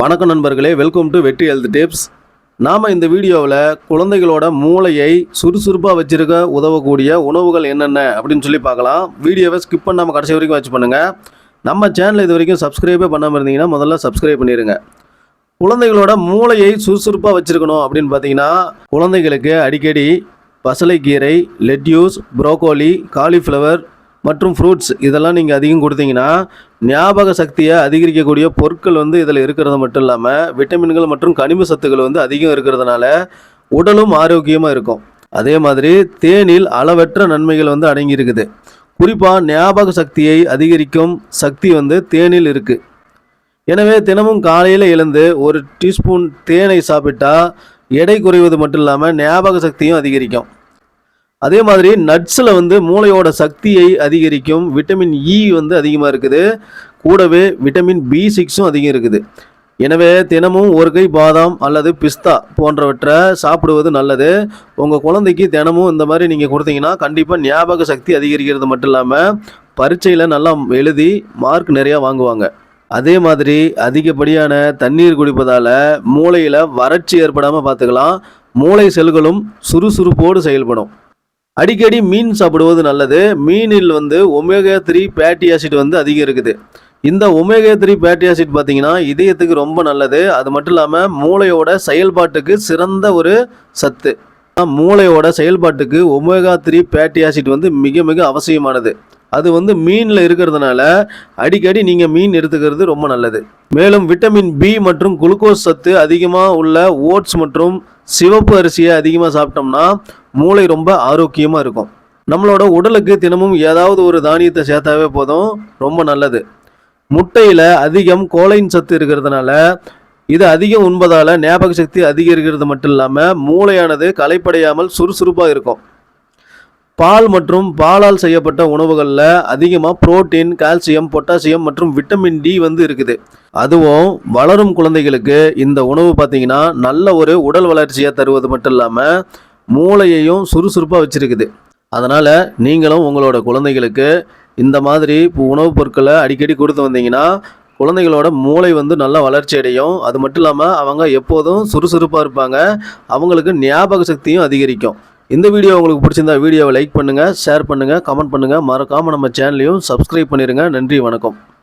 வணக்கம் நண்பர்களே welcome to Vetri health tips நாம் இந்த வீடியோவில் குழந்தைகளோட மூளையை சுறுசுறுப்பாக வச்சிருக்க உதவக்கூடிய உணவுகள் என்னென்ன அப்படின்னு சொல்லி பார்க்கலாம். வீடியோவை ஸ்கிப் பண்ணாமல் கடைசி வரைக்கும் வச்சு பண்ணுங்கள் நம்ம சேனல் இது வரைக்கும் சப்ஸ்கிரைபே பண்ணாமல் இருந்தீங்கன்னா முதல்ல சப்ஸ்கிரைப் பண்ணிடுங்க குழந்தைகளோட மூளையை சுறுசுறுப்பாக வச்சுருக்கணும் அப்படின்னு பார்த்தீங்கன்னா குழந்தைகளுக்கு அடிக்கடி பசலைக்கீரை லெட்யூஸ் ப்ரோக்கோலி காலிஃப்ளவர் மற்றும் ஃப்ரூட்ஸ் இதெல்லாம் நீங்கள் அதிகம் கொடுத்தீங்கன்னா ஞாபக சக்தியை அதிகரிக்கக்கூடிய பொருட்கள் வந்து இதில் இருக்கிறது மட்டும் இல்லாமல் விட்டமின்கள் மற்றும் கனிம சத்துக்கள் வந்து அதிகம் இருக்கிறதுனால உடலும் ஆரோக்கியமாக இருக்கும். அதே மாதிரி தேனில் அளவற்ற நன்மைகள் வந்து அடங்கி இருக்குது குறிப்பாக ஞாபக சக்தியை அதிகரிக்கும் சக்தி வந்து தேனில் இருக்குது எனவே தினமும் காலையில் எழுந்து ஒரு டீஸ்பூன் தேனை சாப்பிட்டா எடை குறைவது மட்டும் இல்லாமல் ஞாபக சக்தியும் அதிகரிக்கும். அதே மாதிரி நட்ஸில் வந்து மூளையோட சக்தியை அதிகரிக்கும். விட்டமின் இ e வந்து அதிகமாக இருக்குது. கூடவே விட்டமின் பி சிக்ஸும் அதிகம் இருக்குது. எனவே தினமும் ஒரு கை பாதாம் அல்லது பிஸ்தா போன்றவற்றை சாப்பிடுவது நல்லது. உங்கள் குழந்தைக்கு தினமும் இந்த மாதிரி நீங்கள் கொடுத்தீங்கன்னா கண்டிப்பாக ஞாபக சக்தி அதிகரிக்கிறது மட்டும் இல்லாமல் பரீட்சையில் நல்லா எழுதி மார்க் நிறையா வாங்குவாங்க. அதே மாதிரி அதிகப்படியான தண்ணீர் குடிப்பதால் மூளையில் வறட்சி ஏற்படாமல் பார்த்துக்கலாம். மூளை செல்களும் சுறுசுறுப்போடு செயல்படும். அடிக்கடி மீன் சாப்பிடுவது நல்லது. மீனில் வந்து ஒமேகா த்ரீ ஃபேட்டி ஆசிட் வந்து அதிகம் இருக்குது. இந்த ஒமேகா த்ரீ ஃபேட்டி ஆசிட் பார்த்தீங்கன்னா இதயத்துக்கு ரொம்ப நல்லது. அது மட்டும் இல்லாமல் மூளையோட செயல்பாட்டுக்கு சிறந்த ஒரு சத்து. மூளையோட செயல்பாட்டுக்கு ஒமேகா த்ரீ ஃபேட்டி ஆசிட் வந்து மிக மிக அவசியமானது. அது வந்து மீனில் இருக்கிறதுனால அடிக்கடி நீங்கள் மீன் எடுத்துக்கிறது ரொம்ப நல்லது. மேலும் விட்டமின் பி மற்றும் குளுக்கோஸ் சத்து அதிகமாக உள்ள ஓட்ஸ் மற்றும் சிவப்பு அரிசியை அதிகமாக சாப்பிட்டோம்னா மூளை ரொம்ப ஆரோக்கியமாக இருக்கும். நம்மளோட உடலுக்கு தினமும் ஏதாவது ஒரு தானியத்தை சேர்த்தாவே போதும். ரொம்ப நல்லது. முட்டையில் அதிகம் கோலைன் சத்து இருக்கிறதுனால இது அதிகம் உண்பதால் ஞாபக சக்தி அதிகரிக்கிறது மட்டும் இல்லாமல் மூளையானது களைப்படையாமல் சுறுசுறுப்பாக இருக்கும். பால் மற்றும் பாலால் செய்யப்பட்ட உணவுகளில் அதிகமாக புரோட்டீன் கால்சியம் பொட்டாசியம் மற்றும் விட்டமின் டி வந்து இருக்குது. அதுவும் வளரும் குழந்தைகளுக்கு இந்த உணவு பார்த்திங்கன்னா நல்ல ஒரு உடல் வளர்ச்சியை தருவது மட்டும் இல்லாமல் மூளையையும் சுறுசுறுப்பாக வச்சுருக்குது. அதனால் நீங்களும் உங்களோட குழந்தைகளுக்கு இந்த மாதிரி உணவுப் பொருட்களை அடிக்கடி கொடுத்து வந்தீங்கன்னா குழந்தைகளோட மூளை வந்து நல்லா வளர்ச்சி அடையும். அது மட்டும் இல்லாமல் அவங்க எப்போதும் சுறுசுறுப்பாக இருப்பாங்க. அவங்களுக்கு ஞாபக சக்தியும் அதிகரிக்கும். இந்த வீடியோ உங்களுக்கு பிடிச்சிருந்தா வீடியோவை லைக் பண்ணுங்கள் ஷேர் பண்ணுங்கள் கமெண்ட் பண்ணுங்கள் மறக்காமல் நம்ம சேனலையும் சப்ஸ்கிரைப் பண்ணிடுங்க நன்றி வணக்கம்.